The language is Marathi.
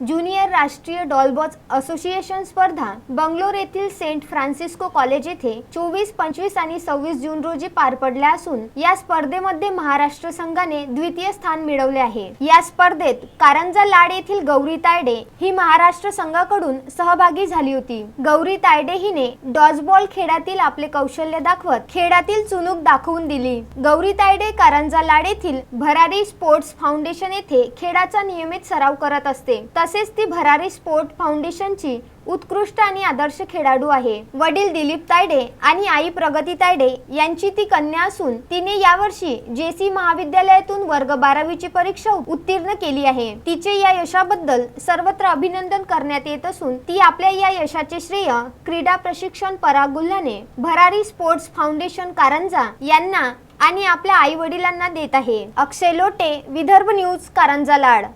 ज्युनियर राष्ट्रीय डॉलबॉच असोसिएशन स्पर्धा बंगलोर येथील सेंट फ्रान्सिस्को कॉलेज येथे चोवीस पंचवीस आणि सव्वीस जून रोजी पार पडल्या असून या स्पर्धेमध्ये महाराष्ट्र संघाने द्वितीय स्थान मिळवले आहे. या स्पर्धेत कारंजा लाड येथील गौरी तायडे ही महाराष्ट्र संघाकडून सहभागी झाली होती. गौरी तायडे हिने डॉजबॉल खेळातील आपले कौशल्य दाखवत खेळातील चुनूक दाखवून दिली. गौरी तायडे कारंजा लाड येथील भरारी स्पोर्ट्स फाउंडेशन येथे खेळाचा नियमित सराव करत असते. तसेच ती भरारी स्पोर्ट फाउंडेशनची उत्कृष्ट आणि आदर्श खेळाडू आहे. वडील दिलीप तायडे आणि आई प्रगती तायडे यांची ती कन्या असून तिने यावर्षी जेसी महाविद्यालयातून वर्ग बारावीची परीक्षा उत्तीर्ण केली आहे. तिचे या यशाबद्दल सर्वत्र अभिनंदन करण्यात येत असून ती आपल्या या यशाचे श्रेय क्रीडा प्रशिक्षण पराग गुल्हाने भरारी स्पोर्ट्स फाउंडेशन कारंजा यांना आणि आपल्या आई वडिलांना देत आहे. अक्षय लोटे विदर्भ न्यूज कारंजा लाड.